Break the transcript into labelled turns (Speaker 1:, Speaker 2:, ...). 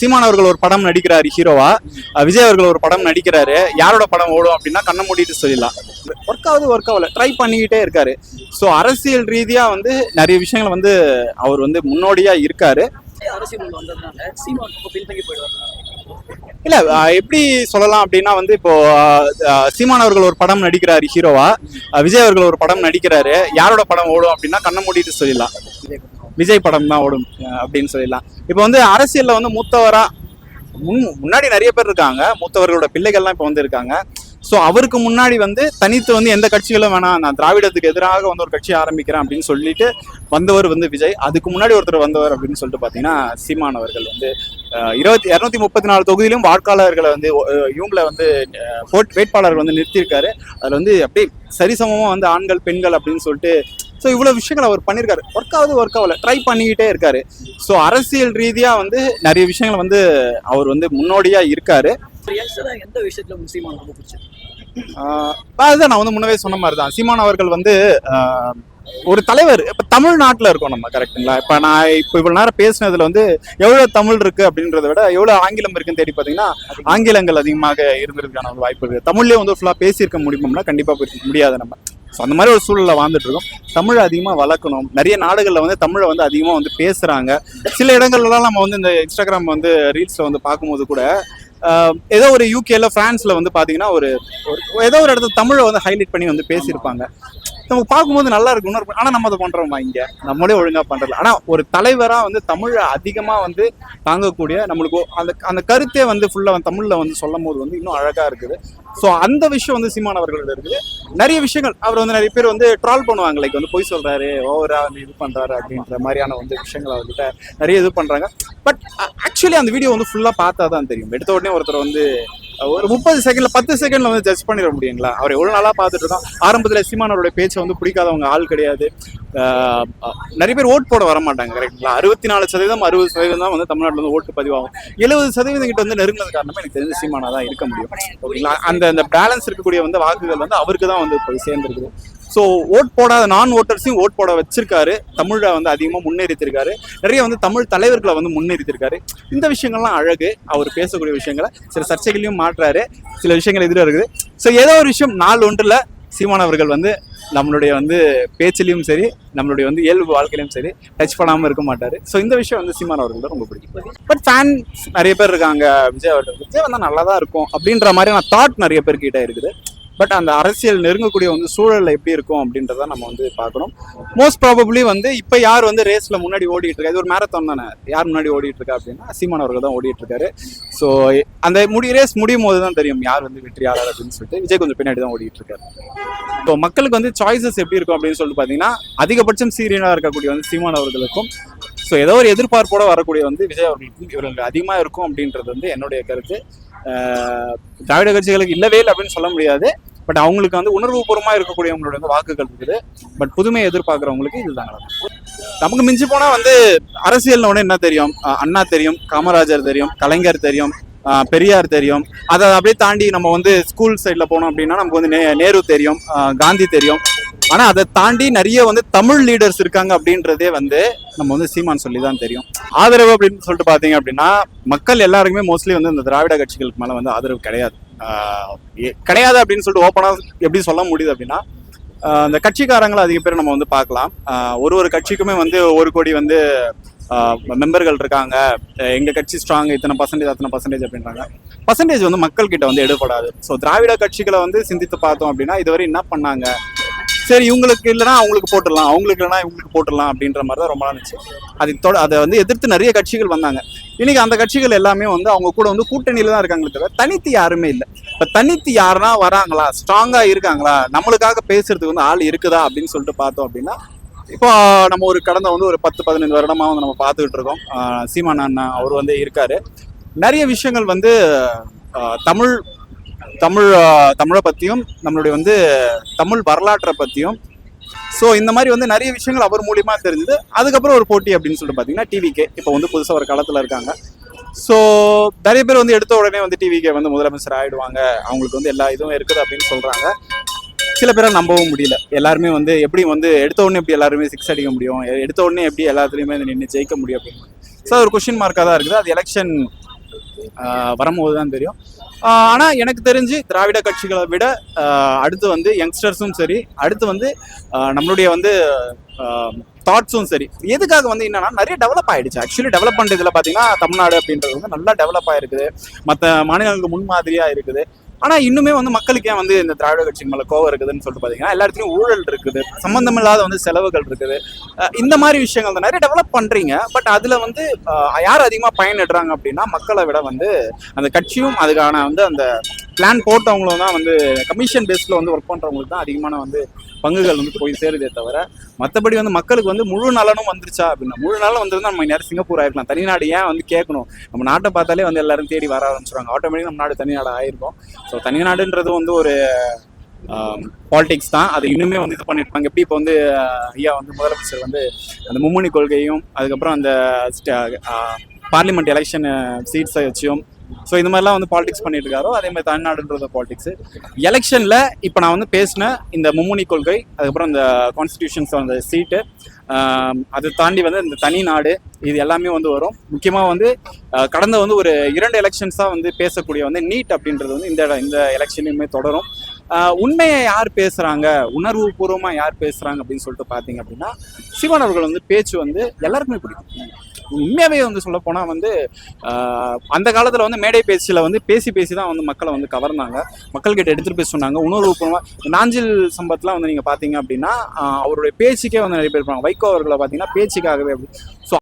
Speaker 1: சீமான் அவர்கள் ஒரு படம் நடிக்கிறாரு ஹீரோவா. விஜய் அவர்கள் ஒரு படம் நடிக்கிறாரு. யாரோட படம் ஓடும் அப்படின்னா கண்ணை மூடிட்டு சொல்லிடலாம். ஒர்க் ஆகுது ஒர்க் ஆகல. ட்ரை பண்ணிக்கிட்டே இருக்காரு. ஸோ அரசியல் ரீதியாக வந்து நிறைய விஷயங்கள் வந்து அவர் வந்து முன்னோடியாக இருக்காரு.
Speaker 2: அரசியல்
Speaker 1: இல்ல எப்படி சொல்லலாம் அப்படின்னா வந்து இப்போ சீமான் அவர்கள் ஒரு படம் நடிக்கிறாரு ஹீரோவா. விஜய் அவர்கள் ஒரு படம் நடிக்கிறாரு. யாரோட படம் ஓடும் அப்படின்னா கண்ணை மூடிட்டு சொல்லிடலாம். விஜய் படம் தான் ஓடும் அப்படின்னு சொல்லிடலாம். இப்போ வந்து அரசியலில் வந்து மூத்தவராக முன் முன்னாடி நிறைய பேர் இருக்காங்க. மூத்தவர்களோட பிள்ளைகள்லாம் இப்போ வந்து இருக்காங்க. ஸோ அவருக்கு முன்னாடி வந்து தனித்து வந்து எந்த கட்சிகளும் வேணாம் நான் திராவிடத்துக்கு எதிராக வந்து ஒரு கட்சி ஆரம்பிக்கிறேன் அப்படின்னு சொல்லிட்டு வந்தவர் வந்து விஜய். அதுக்கு முன்னாடி ஒருத்தர் வந்தவர் அப்படின்னு சொல்லிட்டு பார்த்தீங்கன்னா சீமான் அவர்கள் வந்து இருபத்தி இரநூத்தி முப்பத்தி நாலு தொகுதியிலும் வாக்காளர்களை வந்து இவங்கள வந்து வேட்பாளர்கள் வந்து நிறுத்தியிருக்காரு. அதில் வந்து அப்படியே சரிசமமாக வந்து ஆண்கள் பெண்கள் அப்படின்னு சொல்லிட்டு ஸோ இவ்வளோ விஷயங்கள் அவர் பண்ணியிருக்காரு ஒர்க் ஆகுது ஒர்க் ஆகல. ட்ரை பண்ணிக்கிட்டே இருக்காரு. ஸோ அரசியல் ரீதியாக வந்து நிறைய விஷயங்கள் வந்து அவர் வந்து முன்னோடியாக இருக்காரு.
Speaker 2: எந்த விஷயத்துல சீமான் ரொம்ப
Speaker 1: அதுதான் நான் வந்து முன்னவே சொன்ன மாதிரி தான் சீமான் அவர்கள் வந்து ஒரு தலைவர். இப்போ தமிழ்நாட்டில் இருக்கோம் நம்ம கரெக்டுங்களா இப்போ நான் இப்போ இவ்வளோ நேரம் பேசினதுல வந்து எவ்வளோ தமிழ் இருக்கு அப்படின்றத விட எவ்வளோ ஆங்கிலம் இருக்குன்னு தேடி பார்த்தீங்கன்னா ஆங்கிலங்கள் அதிகமாக இருந்திருக்கான ஒரு வாய்ப்பு இருக்கு. தமிழ்லேயே வந்து ஃபுல்லாக பேசியிருக்க முடியும்னா கண்டிப்பாக முடியாது நம்ம. ஸோ அந்த மாதிரி ஒரு சூழலில் வாழ்ந்துட்டு இருக்கோம் தமிழை அதிகமாக வளர்க்கணும். நிறைய நாடுகளில் வந்து தமிழை வந்து அதிகமாக வந்து பேசுகிறாங்க சில இடங்கள்லாம் நம்ம வந்து இந்த இன்ஸ்டாகிராம் வந்து ரீல்ஸில் வந்து பார்க்கும்போது கூட ஏதோ ஒரு யூகேல ஃப்ரான்ஸில் வந்து பார்த்தீங்கன்னா ஒரு ஏதோ ஒரு இடத்துல தமிழை வந்து ஹைலைட் பண்ணி வந்து பேசியிருப்பாங்க. நம்ம பார்க்கும்போது நல்லா இருக்கும்னு இன்னொரு ஆனால் நம்ம அதை பண்ணுறோமா இங்கே? நம்மளே ஒழுங்காக பண்ணுறல ஆனால் ஒரு தலைவராக வந்து தமிழை அதிகமாக வந்து தாங்கக்கூடிய நம்மளுக்கு அந்த அந்த கருத்தே வந்து ஃபுல்லாக தமிழில் வந்து சொல்லும் போது வந்து இன்னும் அழகாக இருக்குது. ஸோ அந்த விஷயம் வந்து சீமான் அவர்களோட இருக்குது நிறைய விஷயங்கள் அவர் வந்து நிறைய பேர் வந்து ட்ரால் பண்ணுவாங்க. லைக் வந்து பொய் சொல்கிறாரு ஓவரா வந்து இது பண்ணுறாரு அப்படின்ற மாதிரியான வந்து விஷயங்கள் அவர்கிட்ட நிறைய இது பண்ணுறாங்க பட் ஆக்சுவலி அந்த வீடியோ வந்து ஃபுல்லாக பார்த்தா தான் தெரியும். எடுத்த உடனே ஒருத்தர் வந்து ஒரு முப்பது செகண்ட்ல பத்து செகண்ட்ல வந்து ஜட்ஜ் பண்ணிட முடியுங்களா? அவர் எவ்வளவு நாளா பார்த்துட்டு இருக்கோம் ஆரம்பத்துல சீமானோட பேச்சை வந்து பிடிக்காதவங்க ஆள் கிடையாது. நிறைய பேர் ஓட் போட வர மாட்டாங்க கரெக்டுங்களா அறுபத்தி நாலு சதவீதம் அறுபது சதவீதம் தான் வந்து தமிழ்நாட்டில் வந்து ஓட்டு பதிவாகும். எழுபது சதவீதம் கிட்ட வந்து நெருங்கினது காரணமா எனக்கு தெரிஞ்ச சீமானா தான் இருக்க முடியும். ஓகேங்களா? அந்த அந்த பேலன்ஸ் இருக்கக்கூடிய வந்து வாக்குகள் வந்து அவருக்கு தான் வந்து போய் சேர்ந்துருக்குது. ஸோ ஓட் போடாத நான் ஓட்டர்ஸையும் ஓட் போட வச்சிருக்காரு. தமிழை வந்து அதிகமாக முன்னேறித்திருக்காரு. நிறைய வந்து தமிழ் தலைவர்களை வந்து முன்னேறித்திருக்காரு. இந்த விஷயங்கள்லாம் அழகு. அவர் பேசக்கூடிய விஷயங்களை சில சர்ச்சைகளையும் மாற்றுறாரு சில விஷயங்கள் எதிராக இருக்குது. ஸோ ஏதோ ஒரு விஷயம் நாள் ஒன்றில் சீமான் அவர்கள் வந்து நம்மளுடைய வந்து பேச்சிலையும் சரி நம்மளுடைய வந்து இயல்பு வாழ்க்கையிலும் சரி டச் பண்ணாமல் இருக்க மாட்டார். ஸோ இந்த விஷயம் வந்து சீமான் அவர்கள் ரொம்ப பிடிக்கும். பட் ஃபேன்ஸ் நிறைய பேர் இருக்காங்க. விஜய் அவர்கள். விஜய் வந்தால் நல்லா தான் இருக்கும் அப்படின்ற மாதிரியான தாட் நிறைய பேர்கிட்ட இருக்குது. பட் அந்த அரசியல் நெருங்கக்கூடிய வந்து சூழலில் எப்படி இருக்கும் அப்படின்றத நம்ம வந்து பார்க்கணும். மோஸ்ட் ப்ராபப்ளி வந்து இப்போ யார் வந்து ரேஸில் முன்னாடி ஓடிட்டு இருக்கா? இது ஒரு மேரத்தான் தானே. யார் முன்னாடி ஓடிட்டு இருக்கா அப்படின்னா சீமான் அவர்கள் தான் ஓடிட்டு இருக்காரு. ஸோ அந்த முடி ரேஸ் முடியும் போது தான் தெரியும் யார் வந்து வெற்றியாளர் அப்படின்னு சொல்லிட்டு. விஜய் கொஞ்சம் பின்னாடி தான் ஓடிட்டு இருக்காரு. ஸோ மக்களுக்கு வந்து சாய்ஸஸ் எப்படி இருக்கும் அப்படின்னு சொல்லிட்டு பார்த்தீங்கன்னா அதிகபட்சம் சீரியனாக இருக்கக்கூடிய வந்து சீமான் அவர்களுக்கும் ஸோ ஏதோ ஒரு எதிர்பார்ப்போட வரக்கூடிய வந்து விஜய் அவர்களுக்கும் இவர்களுக்கு அதிகமாக இருக்கும் அப்படின்றது வந்து என்னுடைய கருத்து. திராவிட கட்சிகளுக்கு இல்லவே இல்லை அப்படின்னு சொல்ல முடியாது. பட் அவங்களுக்கு வந்து உணர்வுபூர்வமாக இருக்கக்கூடியவங்களோட வந்து வாக்குகள் இருக்குது. பட் புதுமையை எதிர்பார்க்குறவங்களுக்கு இதுதான் நமக்கு மிஞ்சி போனால் வந்து அரசியல்னு ஒன்று என்ன தெரியும்? அண்ணா தெரியும் காமராஜர் தெரியும் கலைஞர் தெரியும் பெரியார் தெரியும். அதை அப்படியே தாண்டி நம்ம வந்து ஸ்கூல் சைடில் போனோம் அப்படின்னா நமக்கு வந்து நே- நேரு தெரியும் காந்தி தெரியும். ஆனால் அதை தாண்டி நிறைய வந்து தமிழ் லீடர்ஸ் இருக்காங்க அப்படின்றதே வந்து நம்ம வந்து சீமான் சொல்லி தான் தெரியும். ஆதரவு அப்படின்னு சொல்லிட்டு பார்த்தீங்க அப்படின்னா மக்கள் எல்லாருக்குமே மோஸ்ட்லி வந்து இந்த திராவிட கட்சிகளுக்கு மேலே வந்து ஆதரவு கிடையாது. கிடையாது அப்படின்னு சொல்லிட்டு ஓப்பனாக எப்படி சொல்ல முடியுது அப்படின்னா அந்த கட்சிக்காரங்களை அதிக பேர் நம்ம வந்து பார்க்கலாம். ஒரு ஒரு கட்சிக்குமே வந்து ஒரு கோடி வந்து மெம்பர்கள் இருக்காங்க. எங்கள் எங்க கட்சி ஸ்ட்ராங் இத்தனை பர்சன்டேஜ் அத்தனை பர்சன்டேஜ் அப்படின்றாங்க. பர்சன்டேஜ் வந்து மக்கள் கிட்ட வந்து எடுபடாது. ஸோ திராவிட கட்சிகளை வந்து சிந்தித்து பார்த்தோம் அப்படின்னா இதுவரை என்ன பண்ணாங்க? சரி இவங்களுக்கு இல்லைனா அவங்களுக்கு போட்டுடலாம். அவங்களுக்கு இல்லைனா இவங்களுக்கு போட்டுடலாம் அப்படின்ற மாதிரி தான் ரொம்ப நாள் இருந்துச்சு. அதை தொட அதை வந்து எதிர்த்து நிறைய கட்சிகள் வந்தாங்க. இன்னைக்கு அந்த கட்சிகள் எல்லாமே வந்து அவங்க கூட வந்து கூட்டணியில தான் இருக்காங்களே தவிர தனித்து யாருமே இல்லை. இப்போ தனித்து யாருன்னா வராங்களா? ஸ்ட்ராங்காக இருக்காங்களா? நம்மளுக்காக பேசுறதுக்கு வந்து ஆள் இருக்குதா அப்படின்னு சொல்லிட்டு பார்த்தோம் அப்படின்னா இப்போ நம்ம ஒரு கடந்த வந்து ஒரு பத்து பதினைந்து வருடமாக வந்து நம்ம பார்த்துக்கிட்டு இருக்கோம். ஆஹ் சீமான் அண்ணா அவர் வந்து இருக்காரு. நிறைய விஷயங்கள் வந்து தமிழ் தமிழ் தமிழை பற்றியும் நம்மளுடைய வந்து தமிழ் வரலாற்றை பற்றியும் ஸோ இந்த மாதிரி வந்து நிறைய விஷயங்கள் அவர் மூலியமா தெரிஞ்சது. அதுக்கப்புறம் ஒரு போட்டி அப்படின்னு சொல்லிட்டு பார்த்தீங்கன்னா டிவிகே இப்போ வந்து புதுசாக ஒரு காலத்தில் இருக்காங்க. ஸோ நிறைய பேர் வந்து எடுத்த உடனே வந்து டிவிகே வந்து முதலமைச்சர் ஆகிடுவாங்க அவங்களுக்கு வந்து எல்லா இதுவும் இருக்குது அப்படின்னு சொல்கிறாங்க சில பேரை நம்பவும் முடியல. எல்லாருமே வந்து எப்படி வந்து எடுத்த உடனே எப்படி எல்லாருமே சிக்ஸ் அடிக்க முடியும்? எடுத்த உடனே எப்படி எல்லாத்துலேயுமே நின்று ஜெயிக்க முடியும் அப்படின்னு. ஸோ ஒரு கொஷின் மார்க்காக தான் இருக்குது. அது எலெக்ஷன் வரும்போது தான் தெரியும். ஆனால் எனக்கு தெரிஞ்சு திராவிட கட்சிகளை விட அடுத்து வந்து யங்ஸ்டர்ஸும் சரி அடுத்து வந்து நம்மளுடைய வந்து தாட்ஸும் சரி. எதுக்காக வந்து என்னன்னா நிறைய டெவலப் ஆயிடுச்சு. ஆக்சுவலி டெவலப்மெண்ட் இதில் பார்த்தீங்கன்னா தமிழ்நாடு அப்படின்றது வந்து நல்லா டெவலப் ஆயிருக்குது. மற்ற மாநிலங்களுக்கு முன்மாதிரியாக இருக்குது. ஆனால் இன்னுமே வந்து மக்களுக்கு ஏன் வந்து இந்த திராவிட கட்சி மேலே கோவம் இருக்குதுன்னு சொல்லிட்டு பார்த்தீங்கன்னா எல்லா ஊழல் இருக்குது சம்மந்தமில்லாத வந்து செலவுகள் இருக்குது. இந்த மாதிரி விஷயங்கள் தான் நிறைய டெவலப் பண்ணுறீங்க பட் அதில் வந்து யார் அதிகமாக பயனிடுறாங்க அப்படின்னா மக்களை விட வந்து அந்த கட்சியும் அதுக்கான வந்து அந்த பிளான் போட்டவங்களும் தான் வந்து கமிஷன் பேஸில் வந்து ஒர்க் பண்ணுறவங்களுக்கு தான் அதிகமான வந்து பங்குகள் வந்து போய் சேருதே தவிர மற்றபடி வந்து மக்களுக்கு வந்து முழு நலனும் வந்துருச்சா அப்படின்னா முழு நலன் வந்திருந்தா நம்ம நேரம் சிங்கப்பூர் ஆயிருக்கலாம். தனிநாடு ஏன் வந்து கேட்கணும்? நம்ம நாட்டை பார்த்தாலே வந்து எல்லாரும் தேடி வர ஆரம்பிச்சிருவாங்க. ஆட்டோமேட்டிக் நம்ம நாடு தனிநாடு ஆயிருக்கும். ஸோ தனிநாடுன்றது வந்து ஒரு பாலிடிக்ஸ் தான். அது இன்னுமே வந்து இது பண்ணியிருப்பாங்க எப்படி இப்போ வந்து ஐயா வந்து முதலமைச்சர் வந்து அந்த மும்மணி கொள்கையும் அதுக்கப்புறம் அந்த பார்லிமெண்ட் எலெக்ஷன் சீட்ஸை வச்சும் ஸோ இந்த மாதிரிலாம் வந்து பாலிடிக்ஸ் பண்ணிட்டு இருக்காரோ அதே மாதிரி தமிழ்நாடுன்றது பாலிடிக்ஸ் எலெக்ஷனில் இப்போ நான் வந்து பேசின இந்த மும்முனி கொள்கை அதுக்கப்புறம் இந்த கான்ஸ்டியூஷன்ஸ் அந்த சீட்டு அதை தாண்டி வந்து இந்த தனி நாடு இது எல்லாமே வந்து வரும். முக்கியமாக வந்து கடந்த வந்து ஒரு இரண்டு எலெக்ஷன்ஸாக வந்து பேசக்கூடிய வந்து நீட் அப்படின்றது வந்து இந்த இந்த எலெக்ஷனையுமே தொடரும். உண்மையை யார் பேசுகிறாங்க உணர்வு பூர்வமாக யார் பேசுகிறாங்க அப்படின்னு சொல்லிட்டு பார்த்தீங்க அப்படின்னா சிவன் அவர்கள் வந்து பேச்சு வந்து எல்லாருக்குமே பிடிக்கும். உண்மையாகவே வந்து சொல்ல போனால் வந்து அந்த காலத்தில் வந்து மேடை பேச்சில் வந்து பேசி பேசி தான் வந்து மக்களை வந்து கவர்ந்தாங்க. மக்கள்கிட்ட எடுத்துகிட்டு போய் சொன்னாங்க. உணர்வுபூர்வமாக நாஞ்சில் சம்பத்லாம் வந்து நீங்கள் பார்த்தீங்க அப்படின்னா அவருடைய பேச்சுக்கே வந்து நிறைய பேர் இருப்பாங்க வைகோ அவர்களை பார்த்தீங்கன்னா பேச்சுக்காகவே அப்படி. ஸோ